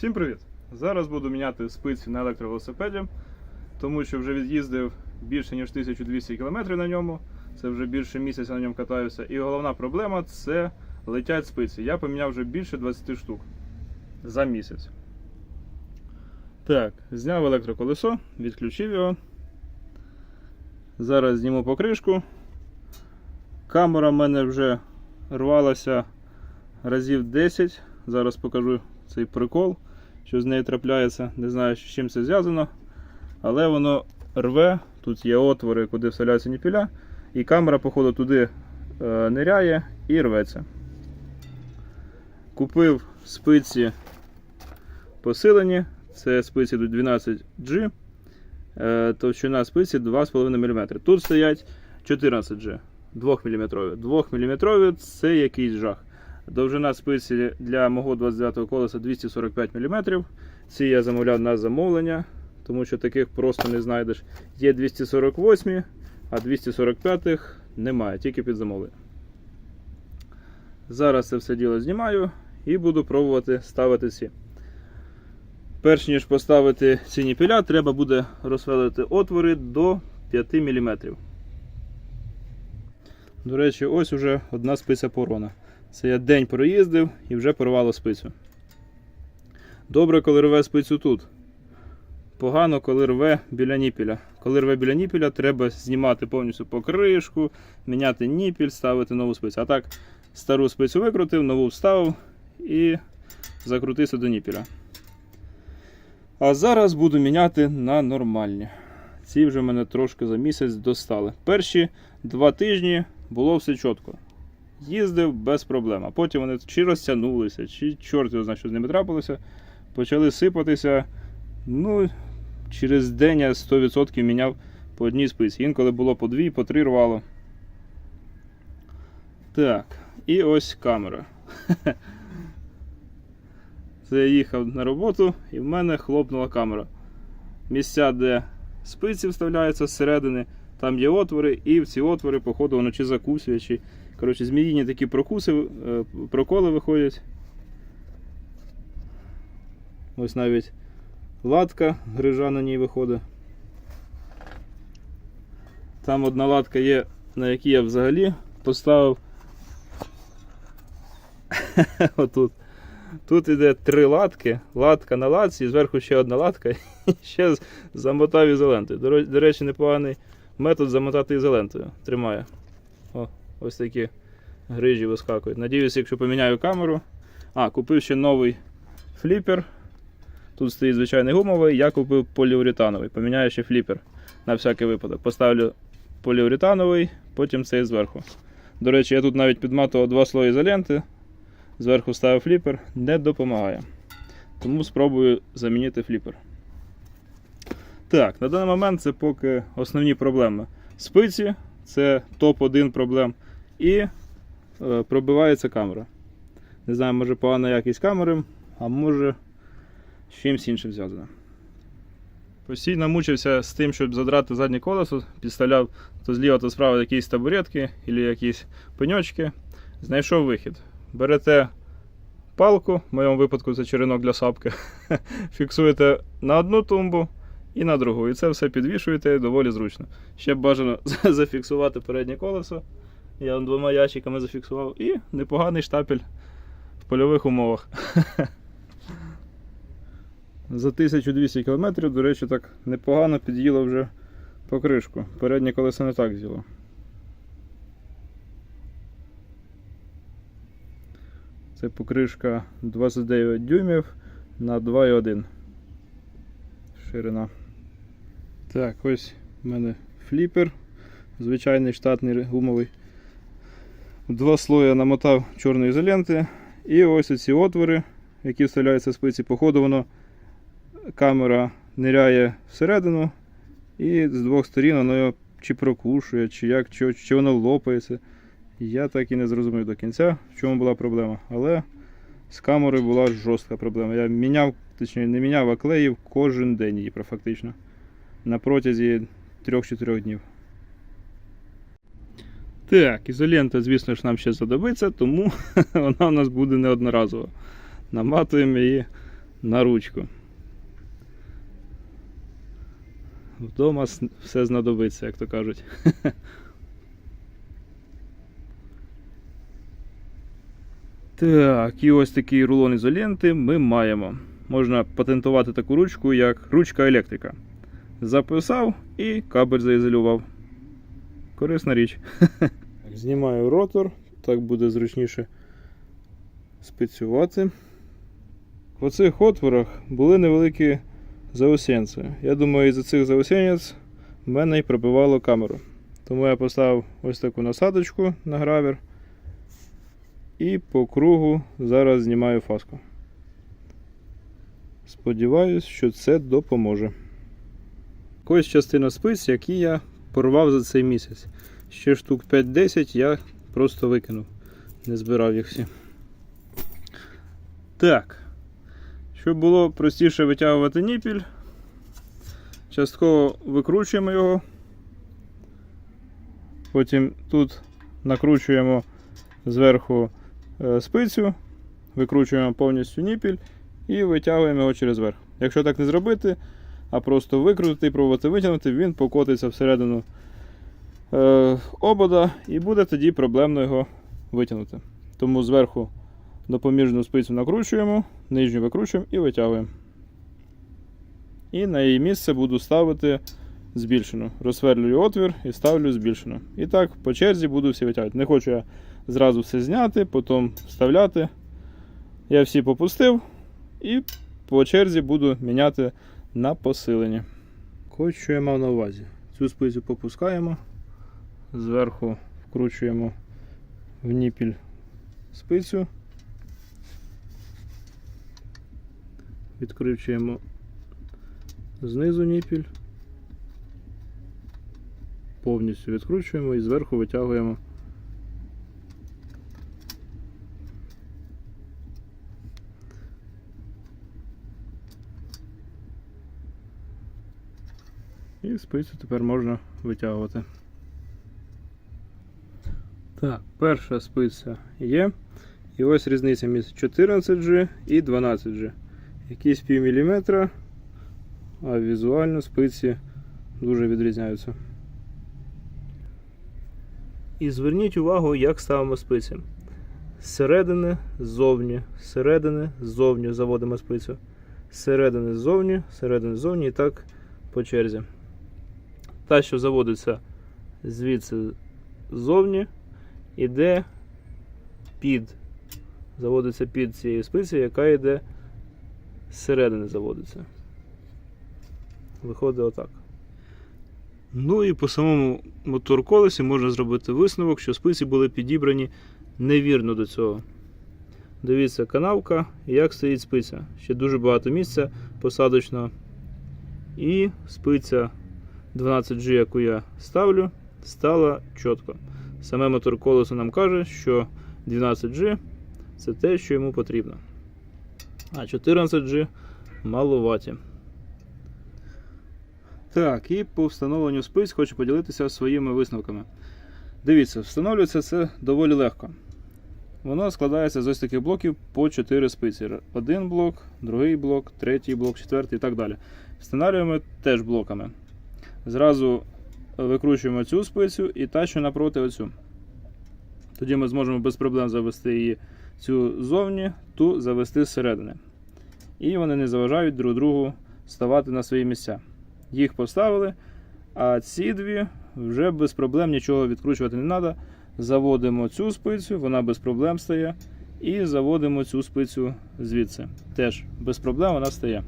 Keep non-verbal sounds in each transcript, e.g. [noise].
Всім привіт! Зараз буду міняти спиці на електровелосипеді, тому що вже від'їздив більше ніж 1200 км на ньому. Це вже більше місяця на ньому катаюся. І головна проблема це летять спиці. Я поміняв вже більше 20 штук за місяць. Так, зняв електроколесо, відключив його. Зараз зніму покришку. Камера в мене вже рвалася разів 10. Зараз покажу цей прикол, що з нею трапляється. Не знаю, з чим це зв'язано. Але воно рве. Тут є отвори, куди вставляються ніпіля. І камера, походу, туди е, ниряє і рветься. Купив спиці посилені. Це спиці 12G. Е, товщина спиці 2,5 мм. Тут стоять 14G. 2 мм. 2 мм це якийсь жах. Довжина спиці для мого 29-го колеса 245 мм. Ці я замовляв на замовлення, тому що таких просто не знайдеш. Є 248, а 245 немає, тільки під замовлення. Зараз це все діло знімаю і буду пробувати ставити ці. Перш ніж поставити ці ніпіля, треба буде розсвелити отвори до 5 мм. До речі, ось уже одна спиця порона. Це я день проїздив і вже порвало спицю. Добре, коли рве спицю тут. Погано, коли рве біля ніпіля. Коли рве біля ніпіля, треба знімати повністю покришку, міняти ніпіль, ставити нову спицю. А так, стару спицю викрутив, нову вставив і закрутився до ніпіля. А зараз буду міняти на нормальні. Ці вже мене трошки за місяць достали. Перші два тижні було все чітко їздив без проблем. А потім вони чи розтягнулися, чи чорт його знає, що з ними трапилося. Почали сипатися. Ну, через день я 100% міняв по одній спиці. Інколи було по дві, по три рвало. Так, і ось камера. [laughs] Це я їхав на роботу і в мене хлопнула камера. Місця, де спиці вставляються зсередини, там є отвори, і в ці отвори, походу, воно чи закусує, чи Коротше, зміїні такі прокуси, е, проколи виходять. Ось навіть латка, грижа на ній виходить. Там одна латка є, на якій я взагалі поставив. [laughs] Отут. Тут іде три латки, латка на латці, зверху ще одна латка, [laughs] і ще замотав ізолентою. До, речі, непоганий метод замотати ізолентою. Тримає. Ось такі грижі вискакують. Надіюсь, якщо поміняю камеру. А, купив ще новий фліпер. Тут стоїть звичайний гумовий, я купив поліуретановий. Поміняю ще фліпер на всякий випадок. Поставлю поліуретановий, потім цей зверху. До речі, я тут навіть підматував два слої ізоленти. Зверху ставив фліпер, не допомагає. Тому спробую замінити фліпер. Так, на даний момент це поки основні проблеми. Спиці це топ-1 проблем. І е, пробивається камера. Не знаю, може погана якість камери, а може з чимось іншим зв'язано. Постійно мучився з тим, щоб задрати заднє колесо, підставляв то зліва, то справа якісь табуретки або якісь пеньочки. Знайшов вихід. Берете палку, в моєму випадку це черенок для сапки, [laughs] фіксуєте на одну тумбу і на другу. І це все підвішуєте доволі зручно. Ще б бажано [laughs] зафіксувати переднє колесо. Я двома ящиками зафіксував і непоганий штапель в польових умовах. За 1200 км, до речі, так непогано під'їло вже покришку. Переднє колесо не так з'їло. Це покришка 29 дюймів на 2,1 ширина. Так, ось у мене фліпер, звичайний штатний гумовий. Два слоя намотав чорної ізоленти. І ось ці отвори, які вставляються в спиці, походу воно камера ниряє всередину, і з двох сторін воно чи прокушує, чи як, чи, чи воно лопається. Я так і не зрозумів до кінця, в чому була проблема. Але з камерою була жорстка проблема. Я міняв, точніше не міняв, а клеїв кожен день її фактично. На протязі 3-4 днів. Так, ізолента, звісно ж, нам ще задобиться, тому [laughs] вона у нас буде неодноразова. Наматуємо її на ручку. Вдома все знадобиться, як то кажуть. [laughs] Так, і ось такий рулон ізоленти ми маємо. Можна патентувати таку ручку, як ручка електрика. Записав і кабель заізолював. Корисна річ. [laughs] Знімаю ротор, так буде зручніше спецювати. В оцих отворах були невеликі заусенці. Я думаю, із-за цих заусенець в мене й пробивало камеру. Тому я поставив ось таку насадочку на гравер. І по кругу зараз знімаю фаску. Сподіваюсь, що це допоможе. Ось частина спиць, які я порвав за цей місяць. Ще штук 5-10 я просто викинув. Не збирав їх всі. Так. Щоб було простіше витягувати ніпіль, частково викручуємо його. Потім тут накручуємо зверху е, спицю, викручуємо повністю ніпіль і витягуємо його через верх. Якщо так не зробити, а просто викрутити і пробувати витягнути, він покотиться всередину обода і буде тоді проблемно його витягнути. Тому зверху допоміжну спицю накручуємо, нижню викручуємо і витягуємо. І на її місце буду ставити збільшену. Розсверлюю отвір і ставлю збільшену. І так по черзі буду всі витягувати. Не хочу я зразу все зняти, потім вставляти. Я всі попустив і по черзі буду міняти на посилення. Ось що я мав на увазі. Цю спицю попускаємо, зверху вкручуємо в ніпіль спицю, відкручуємо знизу ніпіль, повністю відкручуємо і зверху витягуємо. І спицю тепер можна витягувати. Так, перша спиця є. І ось різниця між 14G і 12G. Якісь пів міліметра, а візуально спиці дуже відрізняються. І зверніть увагу, як ставимо спиці. Зсередини ззовні, зсередини ззовні заводимо спицю. Зсередини ззовні, зсередини ззовні і так по черзі. Та, що заводиться звідси ззовні, іде під. Заводиться під цією спицею, яка йде зсередини заводиться. Виходить отак. Ну і по самому мотор-колесі можна зробити висновок, що спиці були підібрані невірно до цього. Дивіться, канавка, як стоїть спиця. Ще дуже багато місця посадочного. І спиця 12G, яку я ставлю, стала чітко. Саме мотор колесо нам каже, що 12G це те, що йому потрібно. А 14G маловаті. Так, і по встановленню спиць хочу поділитися своїми висновками. Дивіться, встановлюється це доволі легко. Воно складається з ось таких блоків по 4 спиці. Один блок, другий блок, третій блок, четвертий і так далі. Встановлюємо теж блоками. Зразу викручуємо цю спицю і та, що напроти оцю. Тоді ми зможемо без проблем завести її цю зовні, ту завести зсередини. І вони не заважають друг другу ставати на свої місця. Їх поставили, а ці дві вже без проблем нічого відкручувати не треба. Заводимо цю спицю, вона без проблем стає. І заводимо цю спицю звідси. Теж без проблем вона стає.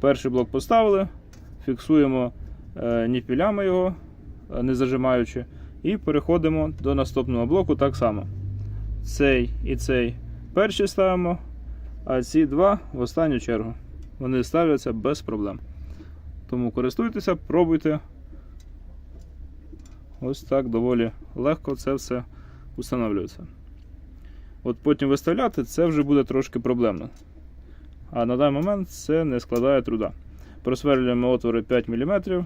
Перший блок поставили, фіксуємо е, ніпілями його, не зажимаючи, і переходимо до наступного блоку так само. Цей і цей перші ставимо, а ці два в останню чергу. Вони ставляться без проблем. Тому користуйтеся, пробуйте. Ось так доволі легко це все встановлюється. От потім виставляти це вже буде трошки проблемно. А на даний момент це не складає труда. Просверлюємо отвори 5 мм.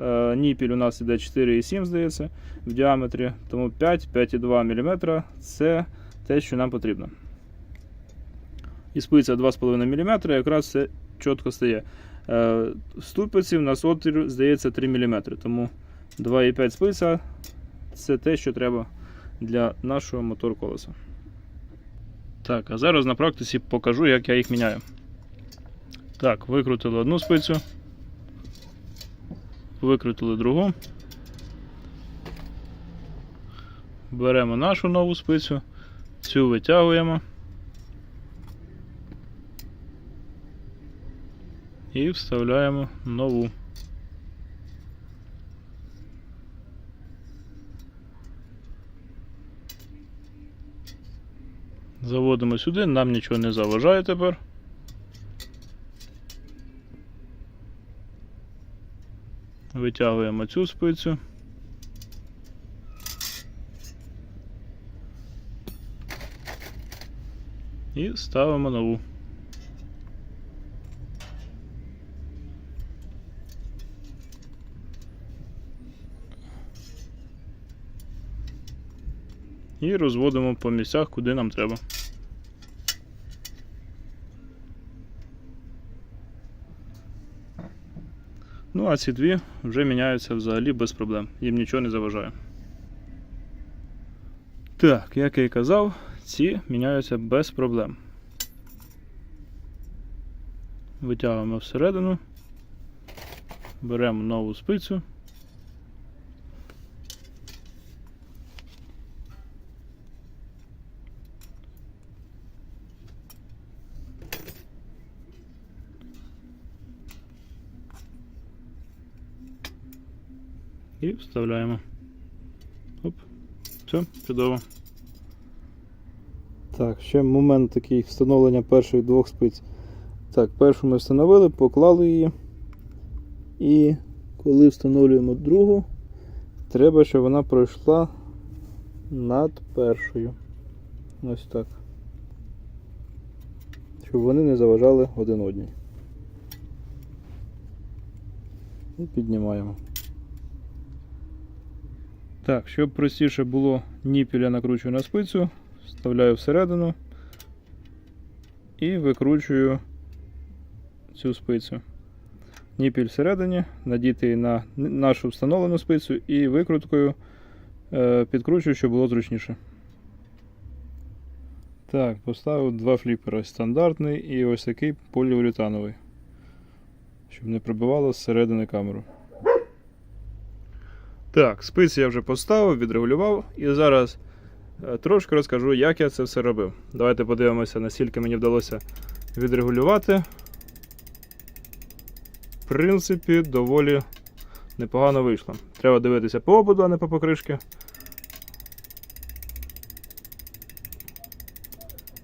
Е, Ніпіль у нас іде 4,7, здається, в діаметрі, тому 5-5,2 мм це те, що нам потрібно. і спиця 2,5 мм, якраз все чітко стає. Е, В ступиці в нас отвір, здається, 3 мм, тому 2,5 спиця це те, що треба для нашого мотор колеса. Так, а зараз на практиці покажу, як я їх міняю. Так, викрутили одну спицю, викрутили другу. Беремо нашу нову спицю, цю витягуємо. І вставляємо нову. Заводимо сюди, нам нічого не заважає тепер. Витягуємо цю спицю. І ставимо нову. І розводимо по місцях, куди нам треба. Ну, а ці дві вже міняються взагалі без проблем. Їм нічого не заважає. Так, як я і казав, ці міняються без проблем. Витягуємо всередину, беремо нову спицю. І вставляємо. Оп. Все, чудово. Так, ще момент такий встановлення перших двох спиць. Так, першу ми встановили, поклали її. І коли встановлюємо другу, треба, щоб вона пройшла над першою. Ось так. Щоб вони не заважали один одній. І піднімаємо. Так, щоб простіше було, ніпіль я накручую на спицю, вставляю всередину і викручую цю спицю. Ніпіль всередині, надіти на нашу встановлену спицю і викруткою е, підкручую, щоб було зручніше. Так, поставив два фліпера стандартний і ось такий поліуретановий, щоб не пробивало зсередини камеру. Так, спиці я вже поставив, відрегулював і зараз е, трошки розкажу, як я це все робив. Давайте подивимося, наскільки мені вдалося відрегулювати. В принципі, доволі непогано вийшло. Треба дивитися по ободу, а не по покришки.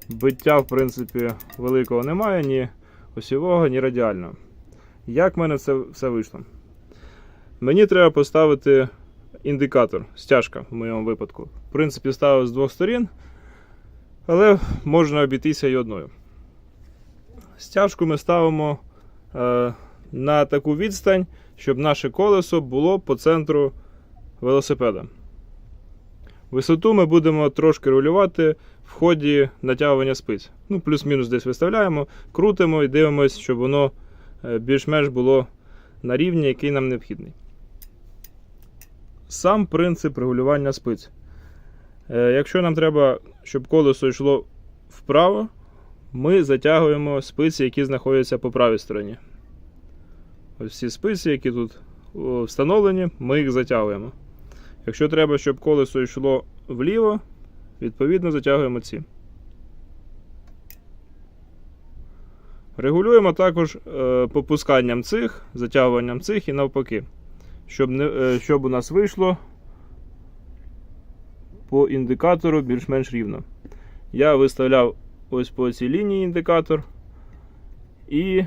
Биття, в принципі, великого немає, ні осьового, ні радіального. Як в мене це все вийшло? Мені треба поставити індикатор, стяжка в моєму випадку. В принципі, ставив з двох сторін, але можна обійтися і одною. Стяжку ми ставимо е, на таку відстань, щоб наше колесо було по центру велосипеда. Висоту ми будемо трошки регулювати в ході натягування спиць. Ну, плюс-мінус десь виставляємо, крутимо і дивимося, щоб воно е, більш-менш було на рівні, який нам необхідний. Сам принцип регулювання спиць. Е, Якщо нам треба, щоб колесо йшло вправо, ми затягуємо спиці, які знаходяться по правій стороні. Ось всі спиці, які тут встановлені, ми їх затягуємо. Якщо треба, щоб колесо йшло вліво, відповідно затягуємо ці. Регулюємо також е, попусканням цих, затягуванням цих і навпаки щоб, не, е, щоб у нас вийшло по індикатору більш-менш рівно. Я виставляв ось по цій лінії індикатор і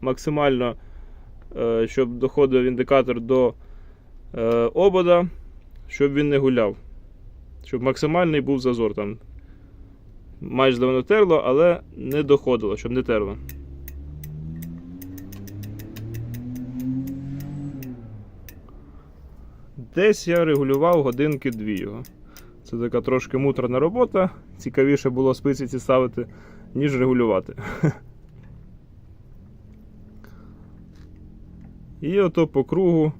максимально, е, щоб доходив індикатор до е, обода, щоб він не гуляв. Щоб максимальний був зазор там. Майже давно терло, але не доходило, щоб не терло. Десь я регулював годинки дві його. Це така трошки муторна робота. Цікавіше було спиці ці ставити, ніж регулювати. [laughs] І ото по кругу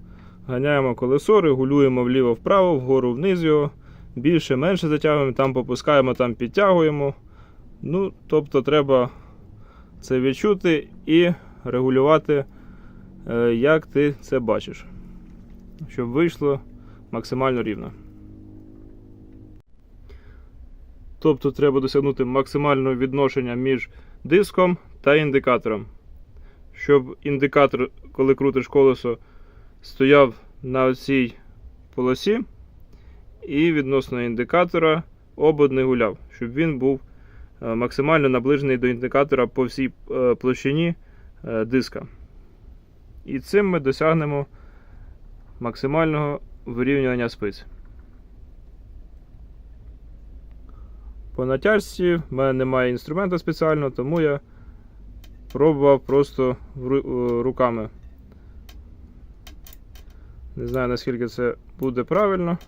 ганяємо колесо, регулюємо вліво-вправо, вгору вниз його. Більше, менше затягуємо, там попускаємо, там підтягуємо. Ну, тобто треба це відчути і регулювати, е, як ти це бачиш, щоб вийшло максимально рівно. Тобто треба досягнути максимального відношення між диском та індикатором. Щоб індикатор, коли крутиш колесо, стояв на цій полосі, і відносно індикатора обод не гуляв, щоб він був е, максимально наближений до індикатора по всій е, площині е, диска. І цим ми досягнемо максимального вирівнювання спиць. По натяжці в мене немає інструмента спеціального, тому я пробував просто е, руками. Не знаю наскільки це буде правильно.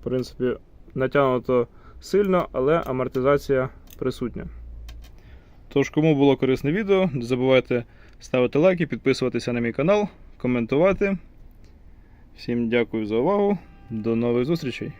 В принципі, натягнуто сильно, але амортизація присутня. Тож, кому було корисне відео, не забувайте ставити лайки, підписуватися на мій канал, коментувати. Всім дякую за увагу. До нових зустрічей!